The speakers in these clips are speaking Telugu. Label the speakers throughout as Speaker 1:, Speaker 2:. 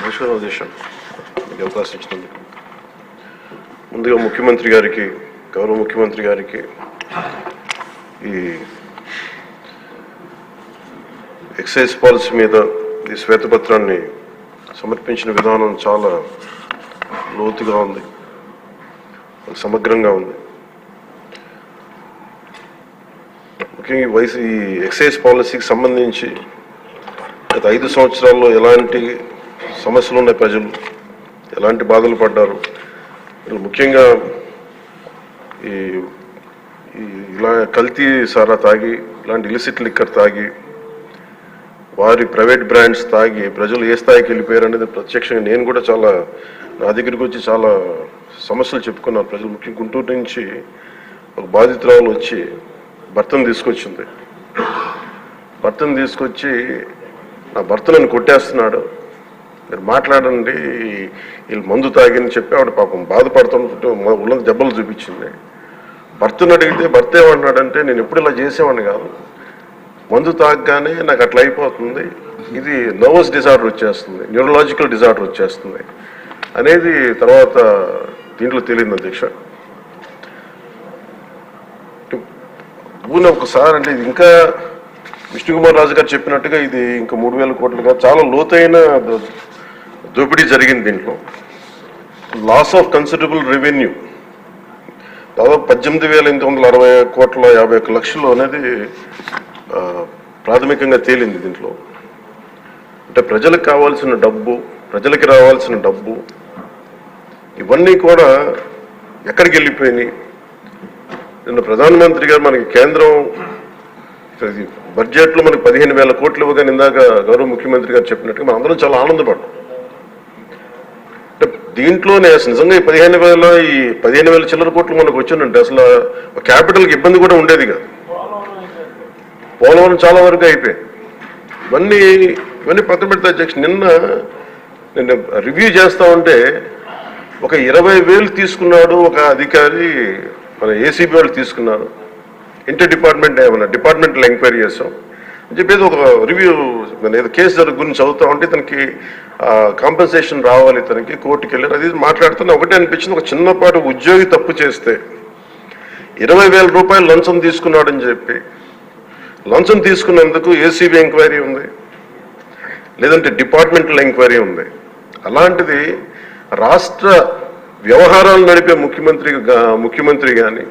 Speaker 1: నమస్కారం ఉద్దేశం మీకు అవకాశం ఇచ్చినందుకు ముందుగా ముఖ్యమంత్రి గారికి గౌరవ ముఖ్యమంత్రి గారికి ఈ ఎక్సైజ్ పాలసీ మీద ఈ శ్వేతపత్రాన్ని సమర్పించిన విధానం చాలా లోతుగా ఉంది. సమగ్రంగా ఉంది. ముఖ్యంగా వయసు ఈ ఎక్సైజ్ పాలసీకి సంబంధించి గత ఐదు సంవత్సరాల్లో ఎలాంటి సమస్యలు ఉన్నాయి ప్రజలు? ఎలాంటి బాధలు పడ్డారు? ముఖ్యంగా ఈ ఈ ఇలా కల్తీ సారా తాగి ఇలాంటి ఇలిసిట్ లిక్కర్ తాగి వారి ప్రైవేట్ బ్రాండ్స్ తాగి ప్రజలు ఏ స్థాయికి వెళ్ళిపోయారు అనేది ప్రత్యక్షంగా నేను కూడా చాలా నా దగ్గరికి వచ్చి చాలా సమస్యలు చెప్పుకున్నాను ప్రజలు ముఖ్యంగా గుంటూరు నుంచి ఒక బాధితురాలు వచ్చి భర్తను తీసుకొచ్చింది. భర్తను తీసుకొచ్చి నా భర్త నన్ను కొట్టేస్తున్నాడు. మీరు మాట్లాడండి వీళ్ళు మందు తాగిని చెప్పి ఆవిడ పాపం బాధపడుతుంటే ఉల్ల దెబ్బలు చూపించింది. భర్తను అడిగితే భర్త ఏమన్నాడంటే నేను ఎప్పుడు ఇలా చేసేవాడిని కాదు. మందు తాగగానే నాకు అట్లా అయిపోతుంది. ఇది నర్వస్ డిజార్డర్ వచ్చేస్తుంది న్యూరలాజికల్ డిజార్డర్ వచ్చేస్తుంది. అనేది తర్వాత దీంట్లో తెలియదు అధ్యక్ష. భూమి ఒకసారి అంటే ఇది ఇంకా విష్ణుకుమార్ రాజు గారు చెప్పినట్టుగా ఇది ఇంకా మూడు వేల కోట్లుగా చాలా లోతైన దోపిడీ జరిగింది దీంట్లో. లాస్ ఆఫ్ కన్సిడరబుల్ రెవెన్యూ దాదాపు పద్దెనిమిది వేల ఎనిమిది వందల అరవై కోట్ల యాభై ఒక్క లక్షలు అనేది ప్రాథమికంగా తేలింది దీంట్లో. అంటే ప్రజలకు కావాల్సిన డబ్బు ప్రజలకి రావాల్సిన డబ్బు ఇవన్నీ కూడా ఎక్కడికి వెళ్ళిపోయినాయి? నిన్న ప్రధానమంత్రి గారు మనకి కేంద్రం బడ్జెట్లో మనకి పదిహేను వేల కోట్లు ఇవ్వగానే ఇందాక గౌరవ ముఖ్యమంత్రి గారు చెప్పినట్టుగా మనం అందరం చాలా ఆనందపడ్డాం. అంటే దీంట్లోనే అసలు నిజంగా ఈ పదిహేను వేల ఈ పదిహేను వేల చిల్లర కోట్లు మనకు వచ్చిందంటే అసలు క్యాపిటల్కి ఇబ్బంది కూడా ఉండేది కాదు. పోలవరం చాలా వరకు అయిపోయాయి ఇవన్నీ ఇవన్నీ పక్కన పెడితే అధ్యక్ష నిన్న నిన్న రివ్యూ చేస్తా ఉంటే ఒక ఇరవై వేలు తీసుకున్నాడు ఒక అధికారి మన ఏసీబీ వాళ్ళు తీసుకున్నారు. ఇంటర్ డిపార్ట్మెంట్ ఏమన్నా డిపార్ట్మెంట్లో ఎంక్వైరీ చేస్తాం అని చెప్పేది ఒక రివ్యూ మన ఏదో కేసు జరుగు గురించి చదువుతా ఉంటే తనకి కాంపెన్సేషన్ రావాలి తనకి కోర్టుకి వెళ్ళారు అది ఇది మాట్లాడుతున్నా ఒకటే అనిపించింది. ఒక చిన్నపాటి ఉద్యోగి తప్పు చేస్తే ఇరవై వేల రూపాయలు లంచం తీసుకున్నాడని చెప్పి. లంచం తీసుకున్నందుకు ఏసీబీ ఎంక్వైరీ ఉంది. లేదంటే డిపార్ట్మెంటల్ ఎంక్వైరీ ఉంది. అలాంటిది రాష్ట్ర వ్యవహారాలు నడిపే ముఖ్యమంత్రి ముఖ్యమంత్రి కానీ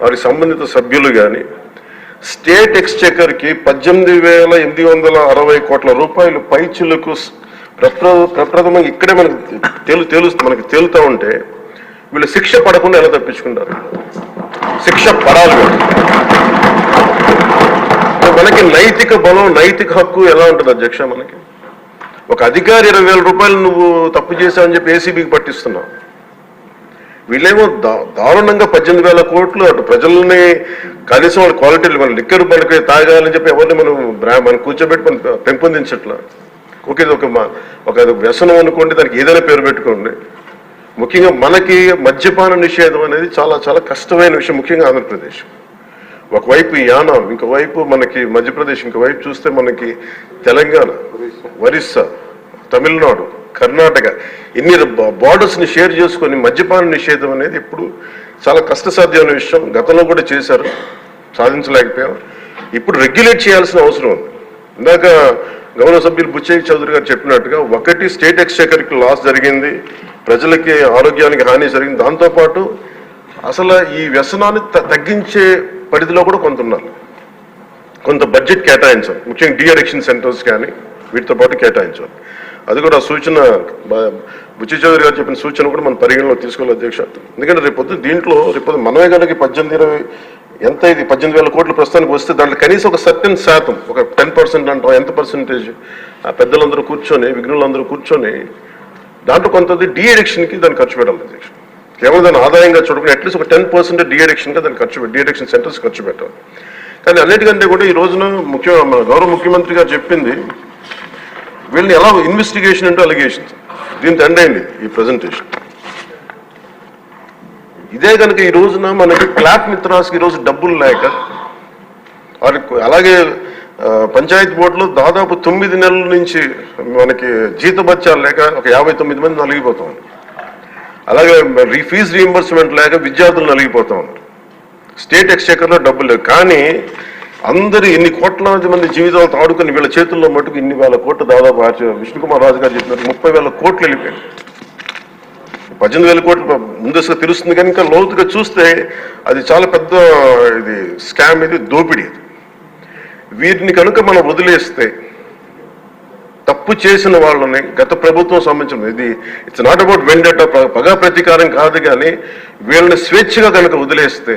Speaker 1: వారి సంబంధిత సభ్యులు కానీ స్టేట్ ఎక్స్చేకర్కి పద్దెనిమిది వేల ఎనిమిది వందల అరవై కోట్ల రూపాయలు పైచులకు ప్రప్రథమంగా ఇక్కడే మనకి తేలు తేలు మనకి తేలుతా ఉంటే వీళ్ళు శిక్ష పడకుండా ఎలా తప్పించుకుంటారు? శిక్ష పడాలి మనకి నైతిక బలం నైతిక హక్కు ఎలా ఉంటుంది అధ్యక్ష మనకి? ఒక అధికారి ఇరవై వేల రూపాయలు నువ్వు తప్పు చేశావని చెప్పి ఏసీబీకి పట్టిస్తున్నావు. వీళ్ళేమో దా- దారుణంగా పద్దెనిమిది వేల కోట్లు అటు ప్రజల్ని కనీసం వాళ్ళ క్వాలిటీలు మన లిక్కర్ మనకి తాగాలని చెప్పి ఎవరిని మనం మనం కూర్చోబెట్టి మనం పెంపొందించట్లా. ఓకే ఇది ఒక మ- ఒక వ్యసనం అనుకోండి దానికి ఏదైనా పేరు పెట్టుకోండి. ముఖ్యంగా మనకి మద్యపాన నిషేధం అనేది చాలా చాలా కష్టమైన విషయం ముఖ్యంగా ఆంధ్రప్రదేశ్. ఒకవైపు యానం ఇంకోవైపు మనకి మధ్యప్రదేశ్ ఇంకోవైపు చూస్తే మనకి తెలంగాణ ఒరిస్సా తమిళనాడు. కర్ణాటక. ఇన్ని బార్డర్స్ని షేర్ చేసుకొని మద్యపాన నిషేధం అనేది ఇప్పుడు చాలా కష్టసాధ్యమైన విషయం. గతంలో కూడా చేశారు సాధించలేకపోయాం. ఇప్పుడు రెగ్యులేట్ చేయాల్సిన అవసరం ఉంది. ఇందాక గౌరవ సభ్యులు బుచ్చయ్య చౌదరి గారు చెప్పినట్టుగా ఒకటి స్టేట్ ఎక్స్చేకర్కి లాస్ జరిగింది ప్రజలకి ఆరోగ్యానికి హాని జరిగింది. దాంతోపాటు అసలు ఈ వ్యసనాన్ని త- తగ్గించే పరిధిలో కూడా కొంత ఉన్నారు. కొంత బడ్జెట్ కేటాయించాలి ముఖ్యంగా డి అడిక్షన్ సెంటర్స్ కానీ వీటితో పాటు కేటాయించాలి అది కూడా సూచన బుచ్చి చౌదరి గారు చెప్పిన సూచన కూడా మనం పరిగణలో తీసుకోవాలి అధ్యక్ష. ఎందుకంటే రేపొద్దు దీంట్లో రేపొద్దు మనమే కనుక పద్దెనిమిది ఇరవై ఎంత ఇది? పద్దెనిమిది వేల కోట్ల ప్రస్తుతానికి వస్తే దాంట్లో కనీసం ఒక సర్టెన్ శాతం ఒక టెన్ పర్సెంట్ అంటాం ఎంత పర్సెంటేజ్? ఆ పెద్దలందరూ కూర్చొని విఘ్నులందరూ కూర్చొని దాంట్లో కొంత డిఎడిక్షన్కి దాన్ని ఖర్చు పెట్టాలి అధ్యక్ష. కేవలం దాని ఆదాయంగా చూడకుండా అట్లీస్ట్ ఒక టెన్ పర్సెంట్ డి దాన్ని ఖర్చు డి అడిక్షన్ సెంటర్స్ ఖర్చు పెట్టాలి. కానీ అన్నిటికంటే కూడా ఈ రోజున ముఖ్య మన గౌరవ ముఖ్యమంత్రి గారు చెప్పింది వీళ్ళని ఎలా ఇన్వెస్టిగేషన్ అంటే అలిగేషన్స్ దీంతో ఎండ్ అయింది ఈ ప్రజెంటేషన్ ఇదే కనుక ఈ రోజున మనకి క్లాప్ మిత్రాస్కి ఈరోజు రోజు డబ్బులు లేక అలాగే పంచాయతీ బోర్డులో దాదాపు తొమ్మిది నెలల నుంచి మనకి జీతభత్యాలు లేక ఒక యాభై తొమ్మిది మంది నలిగిపోతా ఉన్నారు. అలాగే రీ ఫీజు రీఎంబర్స్మెంట్ లేక విద్యార్థులు నలిగిపోతా ఉన్నారు. స్టేట్ ఎక్స్చేకర్లో డబ్బులు లేవు. కానీ అందరి ఇన్ని కోట్లాది మంది జీవితాలతో ఆడుకుని వీళ్ళ చేతుల్లో మటుకు ఇన్ని వేల కోట్లు దాదాపు ఆచ విష్ణుకుమార్ రాజు గారు చెప్పినట్టు ముప్పై వేల కోట్లు వెళ్ళిపోయాడు పద్దెనిమిది వేల కోట్లు ముందస్తుగా తెలుస్తుంది కానీ ఇంకా లోతుగా చూస్తే అది చాలా పెద్ద ఇది స్కామ్ ఇది దోపిడీ ఇది వీటిని కనుక మనం వదిలేస్తే తప్పు చేసిన వాళ్ళని గత ప్రభుత్వం సంబంధించిన ఇది ఇట్స్ నాట్ అబౌట్ వెండట పగా ప్రతీకారం కాదు కానీ వీళ్ళని స్వేచ్ఛగా కనుక వదిలేస్తే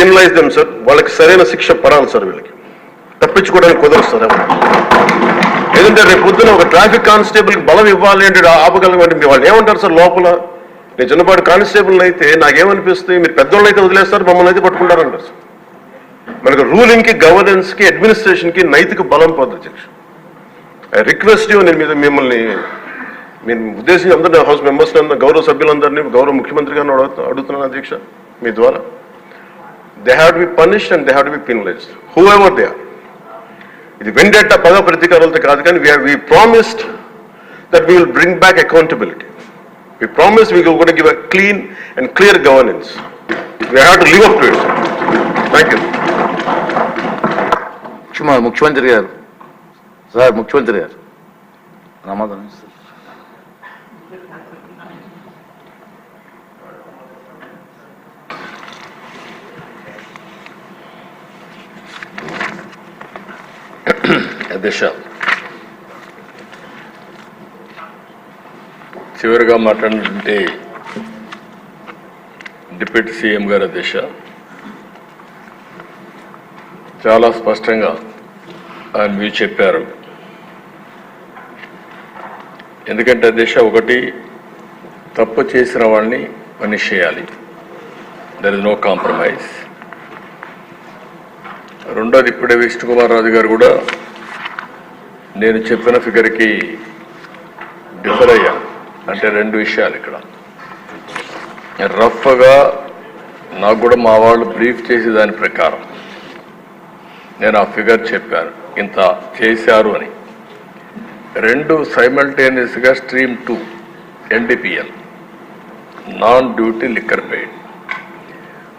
Speaker 1: penalise them sir వాళ్ళకి సరైన శిక్ష పడాలి సార్ వీళ్ళకి. తప్పించుకోవడానికి కుదరదు సార్ ఎవరు. ఏదంటే రేపు పొద్దున ఒక ట్రాఫిక్ కానిస్టేబుల్ బలం ఇవ్వాలి అంటే ఆపగలమంటే మీ వాళ్ళు ఏమంటారు సార్ లోపల? నేను చిన్నపాటి కానిస్టేబుల్ అయితే నాకేమనిపిస్తుంది? మీరు పెద్దోళ్ళు అయితే వదిలేస్తారు మమ్మల్ని అయితే పట్టుకుంటారంటారు సార్ మనకు రూలింగ్కి గవర్నెన్స్కి అడ్మినిస్ట్రేషన్కి నైతిక బలం పొందు అధ్యక్ష ఐ రిక్వెస్ట్ యూ నేను మీద మిమ్మల్ని నేను ఉద్దేశించి అందరినీ హౌస్ మెంబర్స్ గౌరవ సభ్యులందరినీ గౌరవ ముఖ్యమంత్రి గారిని అడుగుతున్నాను అధ్యక్ష మీ ద్వారా. They have to be punished and they have to be penalised whoever they are ఇది వెండేట పద ప్రతీకారాలతో కాదు కానీ we promised that we will bring back accountability we promise we gonna give a clean and clear governance we have to live up to it thank you
Speaker 2: ముఖ్యమ- ముఖ్యమంత్రి గారు సార్ ముఖ్యమంత్రి గారు సమాధానం ఇస్తారు.
Speaker 3: దిశ. చివరిగా మాట్లాడినటువంటి డిప్యూటీ సీఎం గారి దిశ. చాలా స్పష్టంగా ఆయన వ్యూ చెప్పారు. ఎందుకంటే దిశ ఒకటి తప్పు చేసిన వాళ్ళని పనిష్ చేయాలి. దర్ ఇస్ నో కాంప్రమైజ్ రెండోది ఇప్పుడే విష్ణుకుమార్ రాజు గారు కూడా నేను చెప్పిన ఫిగర్కి డిఫర్ అయ్యా. అంటే రెండు విషయాలు ఇక్కడ. రఫ్గా నాకు కూడా మా వాళ్ళు బ్రీఫ్ చేసే దాని ప్రకారం నేను ఆ ఫిగర్ చెప్పాను. ఇంత చేశారు అని. రెండు సైమల్టేనియస్గా stream two NDPL non duty liquor paid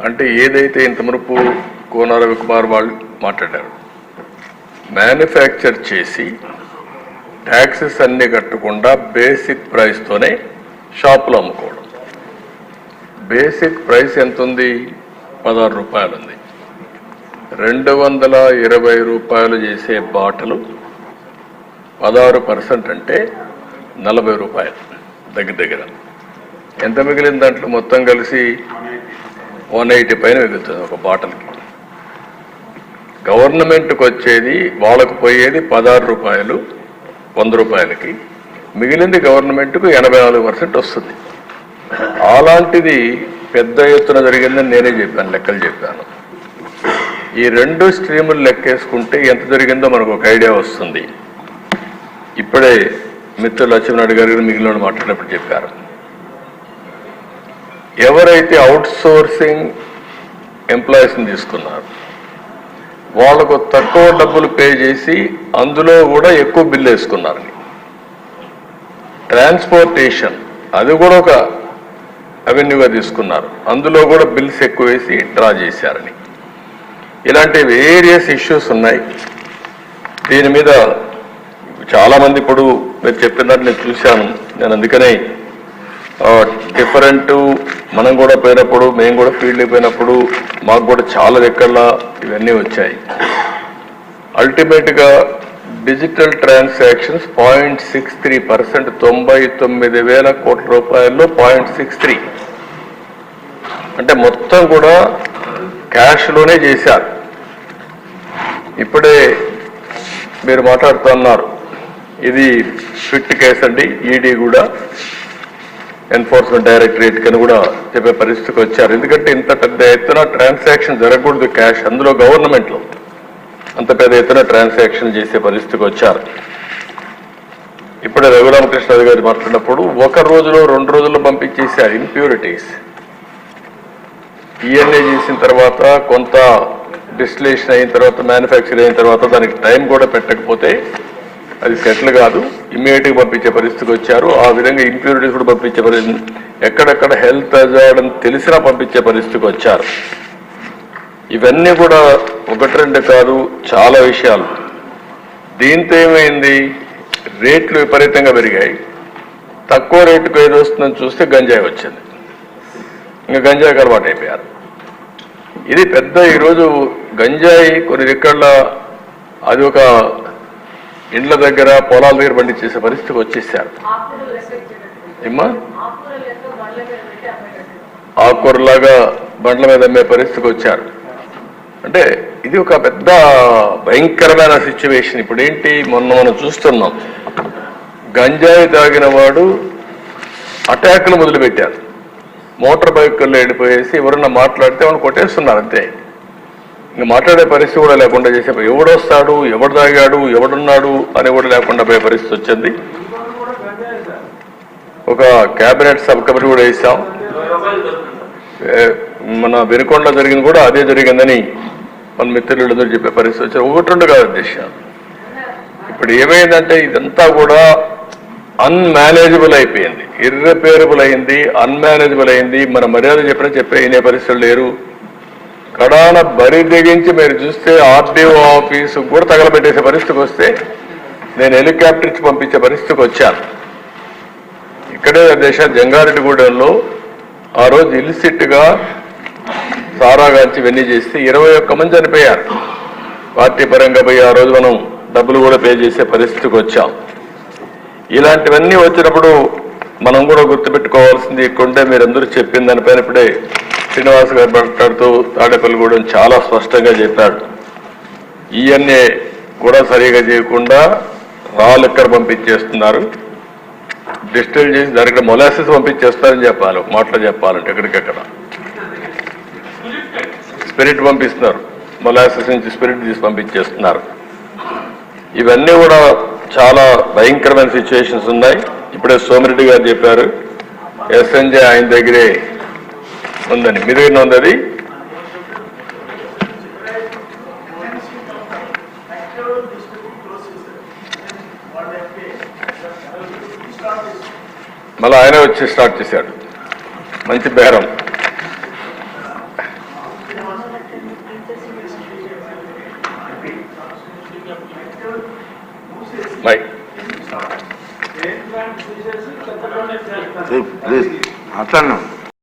Speaker 3: అంటే ఏదైతే ఇంత మునుపు కోన రవికుమార్ వాళ్ళు మాట్లాడారు మ్యానుఫ్యాక్చర్ చేసి ట్యాక్సెస్ అన్ని కట్టకుండా బేసిక్ ప్రైస్తోనే షాపులో అమ్ముకోవడం. బేసిక్ ప్రైస్ ఎంత ఉంది పదహారు రూపాయలు ఉంది రెండు వందల ఇరవై రూపాయలు చేసే బాటలు పదహారు పర్సెంట్ అంటే నలభై రూపాయలు దగ్గర దగ్గర. ఎంత మిగిలిన దాంట్లో మొత్తం కలిసి వన్ ఎయిటీ పైన మిగులుతుంది ఒక బాటిల్కి. గవర్నమెంట్కి వచ్చేది వాళ్ళకు పోయేది పదహారు రూపాయలు వంద రూపాయలకి. మిగిలింది గవర్నమెంట్కు ఎనభై నాలుగు పర్సెంట్ వస్తుంది. అలాంటిది పెద్ద ఎత్తున జరిగిందని నేనే చెప్పాను లెక్కలు చెప్పాను. ఈ రెండు స్ట్రీములు లెక్కేసుకుంటే ఎంత జరిగిందో మనకు ఒక ఐడియా వస్తుంది. ఇప్పుడే మిత్రులు లక్ష్మీనాయుడు గారు మిగిలిన మాట్లాడినప్పుడు చెప్పారు. ఎవరైతే అవుట్ సోర్సింగ్ ఎంప్లాయీస్ని తీసుకున్నారు వాళ్ళకు తక్కువ డబ్బులు పే చేసి అందులో కూడా ఎక్కువ బిల్లు వేసుకున్నారు. ట్రాన్స్పోర్టేషన్ అది కూడా ఒక అవెన్యూగా తీసుకున్నారు. అందులో కూడా బిల్స్ ఎక్కువ వేసి డ్రా చేశారని. ఇలాంటి వేరియస్ ఇష్యూస్ ఉన్నాయి. దీని మీద చాలామంది ఇప్పుడు మీరు చెప్పినట్టు నేను చూశాను. నేను అందుకనే డిఫరెంట్ మనం కూడా పోయినప్పుడు మేము కూడా ఫీల్డ్కి పోయినప్పుడు మాకు కూడా చాలా దగ్గరలా ఇవన్నీ వచ్చాయి. అల్టిమేట్గా digital transactions point six three percent తొంభై తొమ్మిది వేల కోట్ల రూపాయల్లో పాయింట్ సిక్స్ త్రీ అంటే మొత్తం కూడా క్యాష్లోనే చేశారు. ఇప్పుడే మీరు మాట్లాడుతున్నారు. ఇది ఫిట్ కేసు అండి ఈడీ కూడా. ఎన్ఫోర్స్మెంట్ డైరెక్టరేట్ కని కూడా చెప్పే పరిస్థితికి వచ్చారు. ఎందుకంటే ఇంత పెద్ద ఎత్తున ట్రాన్సాక్షన్ జరగకూడదు క్యాష్ అందులో గవర్నమెంట్లో అంత పెద్ద ఎత్తున ట్రాన్సాక్షన్ చేసే పరిస్థితికి వచ్చారు. ఇప్పుడే రఘురామకృష్ణ గారు మాట్లాడినప్పుడు ఒక రోజులో రెండు రోజుల్లో పంపించేశారు ఇంప్యూరిటీస్ ఈఎన్ఏ చేసిన తర్వాత కొంత డిస్టిలేషన్ అయిన తర్వాత మ్యానుఫ్యాక్చర్ అయిన తర్వాత దానికి టైం కూడా పెట్టకపోతే అది సెటిల్ కాదు. ఇమ్మీడియట్గా పంపించే పరిస్థితికి వచ్చారు. ఆ విధంగా ఇంప్యూరిటీస్ కూడా పంపించే పరిస్థితి ఎక్కడెక్కడ హెల్త్ అజార్డ్ అని తెలిసినా పంపించే పరిస్థితికి వచ్చారు. ఇవన్నీ కూడా ఒకటి రెండు కాదు చాలా విషయాలు. దీంతో ఏమైంది? రేట్లు విపరీతంగా పెరిగాయి. తక్కువ రేటుకు ఏది వస్తుందని చూస్తే గంజాయి వచ్చింది. ఇంకా గంజాయికి అలవాటు అయిపోయారు. ఇది పెద్ద ఈరోజు గంజాయి కొన్ని రికార్డుల అది ఒక ఇండ్ల దగ్గర పొలాల దగ్గర పండించేసే పరిస్థితికి వచ్చేసారు. ఏమ్మా? ఆకుకూరలాగా బండ్ల మీద అమ్మే పరిస్థితికి వచ్చారు. అంటే ఇది ఒక పెద్ద భయంకరమైన సిచ్యువేషన్ ఇప్పుడు ఏంటి? మొన్న మనం చూస్తున్నాం. గంజాయి తాగిన వాడు అటాకులు మొదలుపెట్టారు. మోటార్ బైక్లు వెళ్ళిపోయేసి ఎవరన్నా మాట్లాడితే వాళ్ళు కొట్టేస్తున్నారు అంతే. ఇంకా మాట్లాడే పరిస్థితి కూడా లేకుండా చేసే ఎవడొస్తాడు? ఎవడు తాగాడు? ఎవడున్నాడు అని కూడా లేకుండా పోయే పరిస్థితి వచ్చింది. ఒక క్యాబినెట్ సబ్ కమిటీ కూడా వేసాం మన వెనుకొండలో జరిగింది కూడా అదే జరిగిందని మన మిత్రులందరూ చెప్పే పరిస్థితి వచ్చారు ఒకటి రెండు కాదు ఉద్దేశం. ఇప్పుడు ఏమైందంటే ఇదంతా కూడా అన్మేనేజబుల్ అయిపోయింది. ఇర్రిపేరబుల్ అయింది అన్మేనేజబుల్ అయింది. మన మర్యాద చెప్పినా చెప్పే వినే పరిస్థితులు లేరు. కడాన బరి తెగించి మీరు చూస్తే ఆర్డీఓ ఆఫీసు కూడా తగలబెట్టేసే పరిస్థితికి వస్తే నేను హెలికాప్టర్ ఇచ్చి పంపించే పరిస్థితికి వచ్చాను. ఇక్కడే దేశ జంగారెడ్డిగూడెంలో ఆ రోజు ఇల్సిట్గా సారాగాంచి వెన్నీ చేస్తే ఇరవై ఒక్క మంది చనిపోయారు. పార్టీ పరంగా పోయి ఆ రోజు మనం డబ్బులు కూడా పే చేసే పరిస్థితికి వచ్చాం. ఇలాంటివన్నీ వచ్చినప్పుడు మనం కూడా గుర్తుపెట్టుకోవాల్సింది ఇక్కడుంటే మీరందరూ చెప్పిన దానిపైన ఇప్పుడే శ్రీనివాస్ గారు మాట్లాడుతూ తాడేపల్లిగూడెం చాలా స్పష్టంగా చెప్పాడు. ఈఎన్ఏ కూడా సరిగా చేయకుండా రాళ్ళు ఎక్కడ పంపించేస్తున్నారు. డిస్టిల్ చేసి దానికి మొలాసిస్ పంపించేస్తారని చెప్పాలి మాటలు చెప్పాలంటే ఎక్కడికెక్కడ. స్పిరిట్ పంపిస్తున్నారు. మొలాసిస్ నుంచి స్పిరిట్ తీసి పంపించేస్తున్నారు. ఇవన్నీ కూడా చాలా భయంకరమైన సిచ్యువేషన్స్ ఉన్నాయి. ఇప్పుడే సోమిరెడ్డి గారు చెప్పారు ఎస్ఎన్జే ఆయన దగ్గరే ఉందని మీ దగ్గర ఉంది అది? మళ్ళీ ఆయనే వచ్చి స్టార్ట్ చేశాడు. మంచి బేరం. బై.
Speaker 2: ప్లీజ్. మాట్లాడినా.